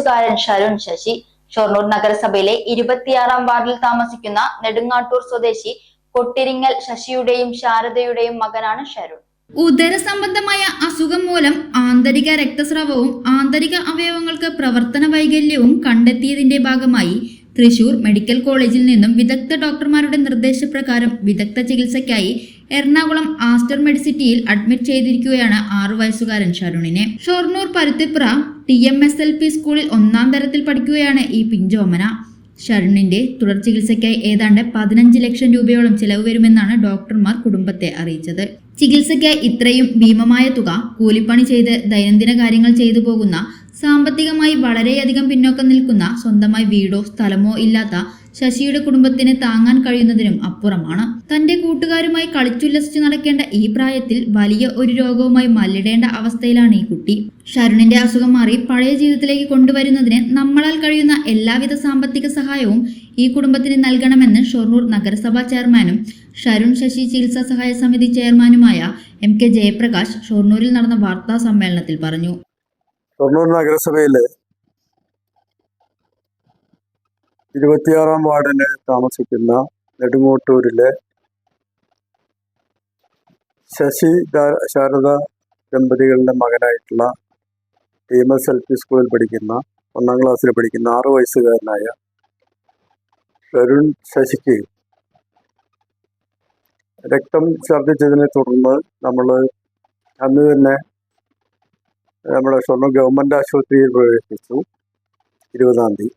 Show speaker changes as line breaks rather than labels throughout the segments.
വയസ്സുകാരൻ ഷരുൺ ശശി ഷൊർണൂർ നഗരസഭയിലെ ഇരുപത്തിയാറാം വാർഡിൽ താമസിക്കുന്ന നെടുങ്ങാട്ടൂർ സ്വദേശി കൊട്ടിരിങ്ങൽ ശശിയുടെയും ശാരദയുടെയും മകനാണ് ഷരുൺ
ഉദരസംബന്ധമായ അസുഖം മൂലം ആന്തരിക രക്തസ്രാവവും ആന്തരിക അവയവങ്ങൾക്ക് പ്രവർത്തന വൈകല്യവും കണ്ടെത്തിയതിന്റെ ഭാഗമായി തൃശൂർ മെഡിക്കൽ കോളേജിൽ നിന്നും വിദഗ്ധ ഡോക്ടർമാരുടെ നിർദ്ദേശപ്രകാരം വിദഗ്ധ ചികിത്സയ്ക്കായി എറണാകുളം ആസ്റ്റർ മെഡിസിറ്റിയിൽ അഡ്മിറ്റ് ചെയ്തിരിക്കുകയാണ് ആറു വയസ്സുകാരൻ ഷരുണിനെ Shoranur Paruthipra T M S L P സ്കൂളിൽ ഒന്നാം തരത്തിൽ പഠിക്കുകയാണ് ഈ പിഞ്ചോമന. ഷരുണിന്റെ തുടർ ചികിത്സയ്ക്കായി ഏതാണ്ട് പതിനഞ്ച് ലക്ഷം രൂപയോളം ചിലവ് വരുമെന്നാണ് ഡോക്ടർമാർ കുടുംബത്തെ അറിയിച്ചത്. ചികിത്സയ്ക്കായി ഇത്രയും ഭീമമായ തുക കൂലിപ്പണി ചെയ്ത് ദൈനംദിന കാര്യങ്ങൾ ചെയ്തു പോകുന്ന സാമ്പത്തികമായി വളരെയധികം പിന്നോക്കം നിൽക്കുന്ന സ്വന്തമായി വീടോ സ്ഥലമോ ഇല്ലാത്ത ശശിയുടെ കുടുംബത്തിന് താങ്ങാൻ കഴിയുന്നതിനും അപ്പുറമാണ്. തന്റെ കൂട്ടുകാരുമായി കളിച്ചുല്ലസിച്ചു നടക്കേണ്ട ഈ പ്രായത്തിൽ വലിയ ഒരു രോഗവുമായി മല്ലിടേണ്ട അവസ്ഥയിലാണ് ഈ കുട്ടി. ഷരുണിന്റെ അസുഖം മാറി പഴയ ജീവിതത്തിലേക്ക് കൊണ്ടുവരുന്നതിന് നമ്മളാൽ കഴിയുന്ന എല്ലാവിധ സാമ്പത്തിക സഹായവും ഈ കുടുംബത്തിന് നൽകണമെന്ന് ഷൊർണൂർ നഗരസഭാ ചെയർമാനും ഷരുൺ ശശി ചികിത്സാ സഹായ സമിതി ചെയർമാനുമായ എം കെ ജയപ്രകാശ് ഷൊർണൂരിൽ നടന്ന വാർത്താ സമ്മേളനത്തിൽ പറഞ്ഞു.
ഷൊർണൂർ നഗരസഭയിൽ ഇരുപത്തിയാറാം വാർഡിന് താമസിക്കുന്ന നെടുങ്ങോട്ടൂരിലെ ശശി ശാരദ ദമ്പതികളുടെ മകനായിട്ടുള്ള T M S L P സ്കൂളിൽ പഠിക്കുന്ന ഒന്നാം ക്ലാസ്സിൽ പഠിക്കുന്ന ആറു വയസ്സുകാരനായ വരുൺ ശശിക്ക് രക്തം ഛർദ്ദിച്ചതിനെ തുടർന്ന് നമ്മൾ അന്ന് തന്നെ നമ്മുടെ ഷൊർണൂർ ഗവൺമെന്റ് ആശുപത്രിയിൽ പ്രവേശിച്ചു ഇരുപതാം തീയതി.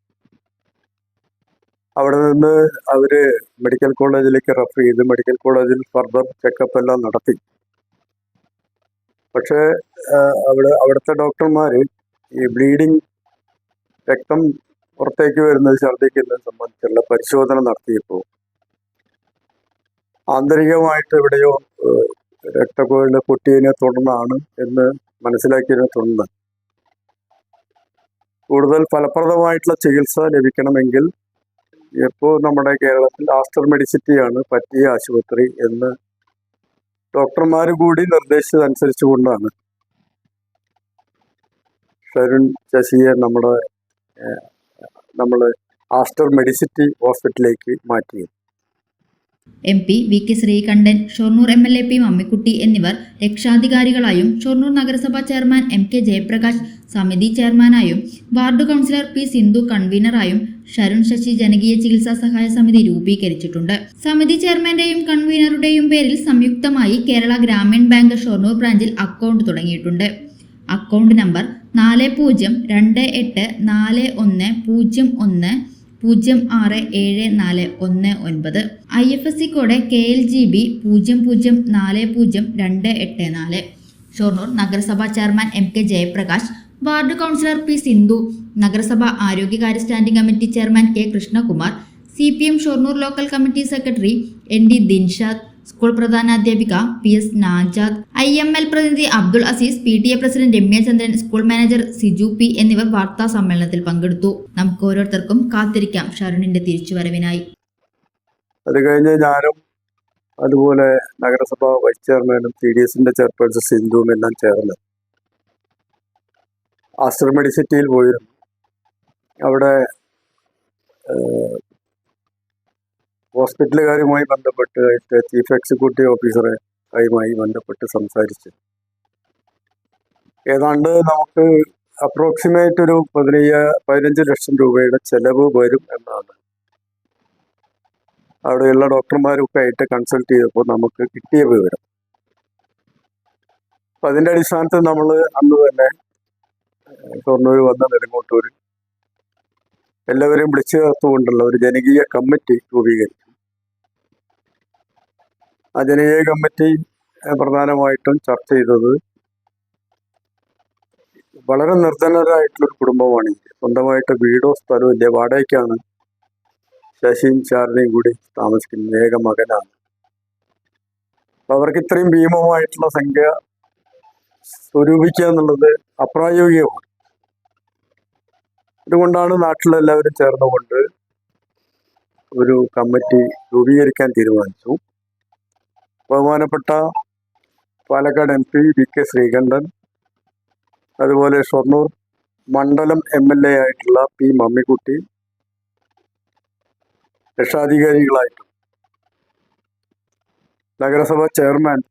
അവിടെ നിന്ന് അവർ മെഡിക്കൽ കോളേജിലേക്ക് റെഫർ ചെയ്ത് മെഡിക്കൽ കോളേജിൽ ഫർദർ ചെക്കപ്പ് എല്ലാം നടത്തി. പക്ഷേ അവിടെ അവിടുത്തെ ഡോക്ടർമാർ ഈ ബ്ലീഡിങ് രക്തം പുറത്തേക്ക് വരുന്നത് ഛർദ്ദിക്കുന്നത് സംബന്ധിച്ചുള്ള പരിശോധന നടത്തിയപ്പോൾ ആന്തരികമായിട്ട് എവിടെയോ രക്തക്കുഴൽ പൊട്ടിയതിനെ തുടർന്നാണ് എന്ന് മനസ്സിലാക്കിയതിനെ തുടർന്ന്. കൂടുതൽ ഫലപ്രദമായിട്ടുള്ള ചികിത്സ ലഭിക്കണമെങ്കിൽ ഇപ്പോൾ നമ്മുടെ കേരളത്തിൽ ആസ്റ്റർ മെഡിസിറ്റിയാണ് പറ്റിയ ആശുപത്രി എന്ന് ഡോക്ടർമാർ കൂടി നിർദ്ദേശിച്ചതനുസരിച്ച് കൊണ്ടാണ് ഷരുൺ ശശിയെ നമ്മുടെ നമ്മൾ ആസ്റ്റർ മെഡിസിറ്റി ഹോസ്പിറ്റലിലേക്ക് മാറ്റിയത്.
M P V K Sreekandan Shoranur M L A P Mammikutty എന്നിവർ രക്ഷാധികാരികളായും ഷൊർണൂർ നഗരസഭാ ചെയർമാൻ എം കെ ജയപ്രകാശ് സമിതി ചെയർമാനായും വാർഡ് കൗൺസിലർ പി സിന്ധു കൺവീനറായും ഷരുൺ ശശി ജനകീയ ചികിത്സാ സഹായ സമിതി രൂപീകരിച്ചിട്ടുണ്ട്. സമിതി ചെയർമാന്റെയും കൺവീനറുടെയും പേരിൽ സംയുക്തമായി കേരള ഗ്രാമീൺ ബാങ്ക് ഷൊർണൂർ ബ്രാഞ്ചിൽ അക്കൗണ്ട് തുടങ്ങിയിട്ടുണ്ട്. അക്കൗണ്ട് നമ്പർ നാല് പൂജ്യം രണ്ട് എട്ട് നാല് ഒന്ന് പൂജ്യം ഒന്ന് പൂജ്യം ആറ് ഏഴ് നാല് ഒന്ന് ഒൻപത്. I F S C code K L G B പൂജ്യം പൂജ്യം നാല് പൂജ്യം രണ്ട് എട്ട് നാല്. ഷൊർണൂർ നഗരസഭാ chairman M K Jayaprakash ward councillor P Sindhu നഗരസഭ ആരോഗ്യകാര്യ standing committee chairman K Krishnakumar C P M Shoranur local committee secretary N D Dinshad school പ്രധാനാധ്യാപിക P S Najad. I M L പ്രതിനിധി Abdul Azeez P T A president Ramyachandran school manager Siju P എന്നിവർ വാർത്താ സമ്മേളനത്തിൽ പങ്കെടുത്തു. നമുക്ക് ഓരോരുത്തർക്കും കാത്തിരിക്കാം ഷരുണിന്റെ തിരിച്ചുവരവിനായി.
അത് കഴിഞ്ഞ് ഞാനും അതുപോലെ നഗരസഭ വൈസ് ചെയർമാനും ടി ഡി എസിന്റെ ചെയർപേഴ്സൺ സിന്ധുവും എല്ലാം ചേർന്ന് ആസ്റ്റർ മെഡിസിറ്റിയിൽ പോയിരുന്നു. അവിടെ ഹോസ്പിറ്റലുകാരുമായി ബന്ധപ്പെട്ട് ചീഫ് എക്സിക്യൂട്ടീവ് ഓഫീസറെ ആയുമായി ബന്ധപ്പെട്ട് സംസാരിച്ചു. ഏതാണ്ട് നമുക്ക് അപ്രോക്സിമേറ്റ് ഒരു പതിനയ്യ പതിനഞ്ച് ലക്ഷം രൂപയുടെ ചെലവ് വരും എന്നാണ്. അവിടെയുള്ള ഡോക്ടർമാരൊക്കെ ആയിട്ട് കൺസൾട്ട് ചെയ്തപ്പോൾ നമുക്ക് കിട്ടിയ വിവരം. അപ്പം അതിന്റെ അടിസ്ഥാനത്തിൽ നമ്മൾ അന്ന് തന്നെ ഷൊർണൂർ വന്ന നെടുങ്ങോട്ടൂർ എല്ലാവരെയും വിളിച്ചു ചേർത്തുകൊണ്ടുള്ള ഒരു ജനകീയ കമ്മിറ്റി രൂപീകരിച്ചു. ആ ജനകീയ കമ്മിറ്റി പ്രധാനമായിട്ടും ചർച്ച ചെയ്തത് വളരെ നിർധനരായിട്ടുള്ളൊരു കുടുംബമാണ്. സ്വന്തമായിട്ട് വീടോ സ്ഥലവും ഇല്ല. വാടകയ്ക്കാണ് ശശിയും ചാരനെയും കൂടി താമസിക്കുന്നത്. ഏക മകനാണ്. അപ്പൊ അവർക്ക് ഇത്രയും ഭീമമായിട്ടുള്ള സംഖ്യ സ്വരൂപിക്കുക എന്നുള്ളത് അപ്രായോഗികമാണ്. അതുകൊണ്ടാണ് നാട്ടിലെല്ലാവരും ചേർന്നുകൊണ്ട് ഒരു കമ്മിറ്റി രൂപീകരിക്കാൻ തീരുമാനിച്ചു. ബഹുമാനപ്പെട്ട Palakkad M P V K Sreekandan അതുപോലെ ഷൊർണൂർ മണ്ഡലം എം എൽ എ ആയിട്ടുള്ള പി മമ്മിക്കുട്ടി രക്ഷാധികാരികളായിട്ടും നഗരസഭ ചെയർമാൻ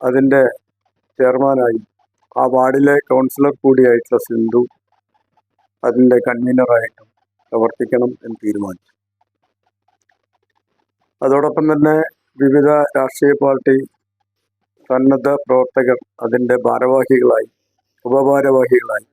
അതിന്റെ ചെയർമാനായി ആ വാർഡിലെ കൗൺസിലർ കൂടിയായിട്ടുള്ള സിന്ധു അതിന്റെ കൺവീനറായിട്ടും പ്രവർത്തിക്കണം എന്ന് തീരുമാനിച്ചു. അതോടൊപ്പം തന്നെ വിവിധ രാഷ്ട്രീയ പാർട്ടി സന്നദ്ധ പ്രവർത്തകർ അതിന്റെ ഭാരവാഹികളായി ഉപഭാരവാഹികളായി